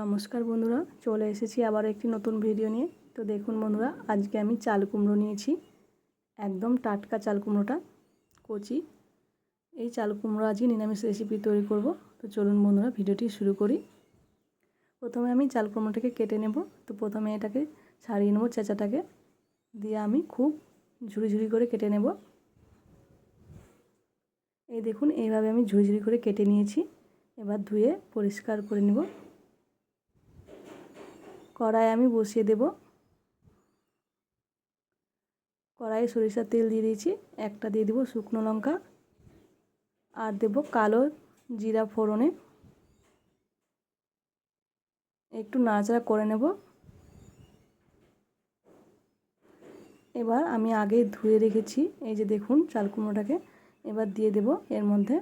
নমস্কার বন্ধুরা, চলে এসেছি আবার একটি নতুন ভিডিও নিয়ে। তো দেখুন বন্ধুরা, আজকে আমি চাল কুমড়ো নিয়েছি। একদম টাটকা চাল কুমড়োটা, কচি। এই চাল কুমড়ো আজকে নিরামিষ রেসিপি তৈরি করব। তো চলুন বন্ধুরা ভিডিওটি শুরু করি। প্রথমে আমি চাল কুমড়োটাকে কেটে নেব। তো প্রথমে এটাকে ছাড়িয়ে নেব চেঁচাটাকে। দিয়ে আমি খুব ঝুড়ি ঝুড়ি করে কেটে নেব। এই দেখুন, এইভাবে আমি ঝুড়ি ঝুড়ি করে কেটে নিয়েছি। এবার ধুয়ে পরিষ্কার করে নেব। কড়াই আমি বসিয়ে দেব। কড়াইয়ে সরিষার তেল দিয়ে দিয়েছি, একটা দিয়ে দেবো শুকনো লঙ্কা আর দেব কালো জিরা ফোড়নে। একটু নাড়াচাড়া করে নেব। এবার আমি আগে ধুয়ে রেখেছি, এই যে দেখুন চাল কুমড়োটাকে, এবার দিয়ে দেব এর মধ্যে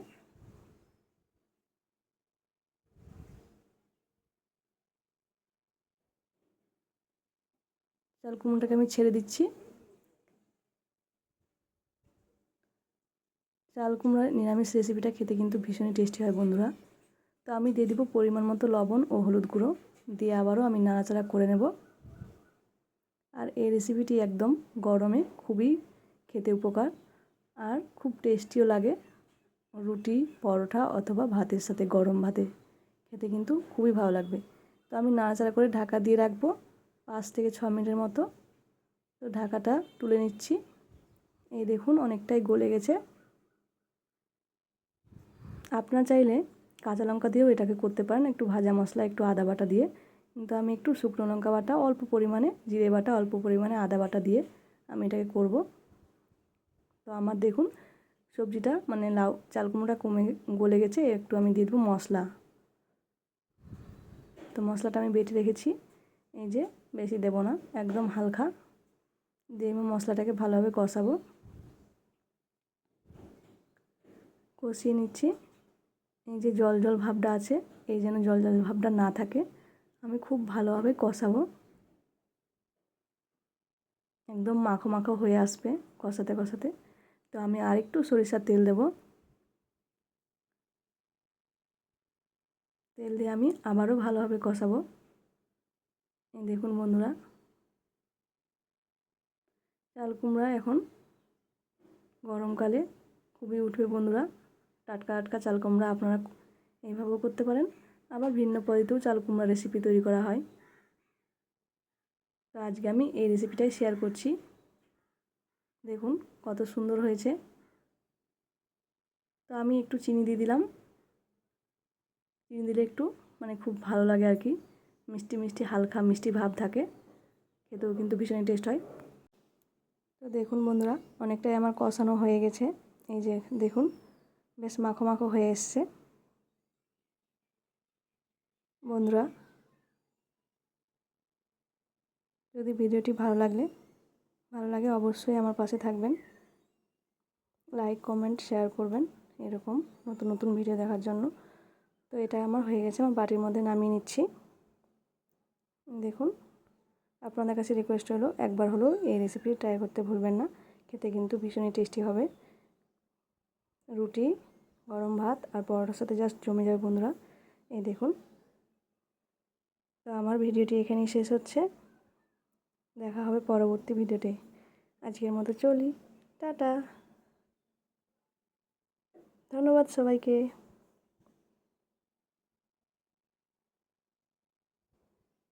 চাল কুমড়োটাকে আমি ছেড়ে দিচ্ছি। চাল কুমড়োর নিরামিষ রেসিপিটা খেতে কিন্তু ভীষণই টেস্টি হয় বন্ধুরা। তো আমি দিয়ে দিব পরিমাণ মতো লবণ ও হলুদ গুঁড়ো। দিয়ে আবারও আমি নাড়াচাড়া করে নেব। আর এই রেসিপিটি একদম গরমে খুবই খেতে উপকার। আর খুব টেস্টিও লাগে রুটি, পরোটা অথবা ভাতের সাথে গরম ভাতে। খেতে কিন্তু খুবই ভালো লাগবে। তো আমি নাড়াচাড়া করে ঢাকা দিয়ে রাখব। পাঁচ থেকে ছ মিনিটের মতো। তো ঢাকাটা তুলে নিচ্ছি। এই দেখুন, অনেকটাই গলে গেছে। আপনার চাইলে কাঁচা লঙ্কা দিয়েও এটাকে করতে পারেন। একটু ভাজা মশলা, একটু আদা বাটা দিয়ে। কিন্তু আমি একটু শুকনো লঙ্কা বাটা, অল্প পরিমাণে জিরে বাটা, অল্প পরিমাণে আদা বাটা দিয়ে আমি এটাকে করব। তো আমার দেখুন, সবজিটা মানে লাউ, চাল কুমড়োটা কমে গলে গেছে। একটু আমি দিয়ে দেবো মশলা। তো মশলাটা আমি বেটে রেখেছি। এই যে বেশি দেব না, একদম হালকা। দিয়ে আমি মশলাটাকে ভালোভাবে কষাবো। কষিয়ে নিচ্ছি। এই যে জল জল ভাবটা আছে, এই যেন জল জল ভাবটা না থাকে, আমি খুব ভালোভাবে কষাবো। একদম মাখো মাখো হয়ে আসবে কষাতে কষাতে। তো আমি আরেকটু সরিষার তেল দেব। তেল দিয়ে আমি আবারও ভালোভাবে কষাবো। দেখুন বন্ধুরা। চাল কুমড়া এখন গরমকালে খুবই উঠবে বন্ধুরা। টাটকা টাটকা চাল কুমড়া আপনারা এইভাবেও করতে পারেন। আবার ভিন্ন পদ্ধতিতেও চাল কুমড়া রেসিপি তৈরি করা হয়। তো আজকে আমি এই রেসিপিটাই শেয়ার করছি। দেখুন কত সুন্দর হয়েছে। তো আমি একটু চিনি দিয়ে দিলাম। চিনি দিলে একটু মানে খুব ভালো লাগে আর কি। মিষ্টি মিষ্টি, হালকা মিষ্টি ভাব থাকে। খেতেও কিন্তু ভীষণই টেস্ট হয়। তো দেখুন বন্ধুরা, অনেকটাই আমার কষানো হয়ে গেছে। এই যে দেখুন, বেশ মাখো মাখো হয়ে এসছে। বন্ধুরা, যদি ভিডিওটি ভালো লাগলে, ভালো লাগে অবশ্যই আমার পাশে থাকবেন। লাইক, কমেন্ট, শেয়ার করবেন এরকম নতুন নতুন ভিডিও দেখার জন্য। তো এটা আমার হয়ে গেছে, আমার বাটির মধ্যে নামিয়ে নিচ্ছি। দেখুন, আপনাদের কাছে রিকোয়েস্ট হলো, একবার হলেও এই রেসিপি ট্রাই করতে ভুলবেন না। খেতে কিন্তু ভীষণই টেস্টি হবে। রুটি, গরম ভাত আর পরোটার সাথে জাস্ট জমে যাবে বন্ধুরা। এই দেখুন। তো আমার ভিডিওটি এখানেই শেষ হচ্ছে। দেখা হবে পরবর্তী ভিডিওতে। আজকের মতো চলি। টাটা। ধন্যবাদ সবাইকে।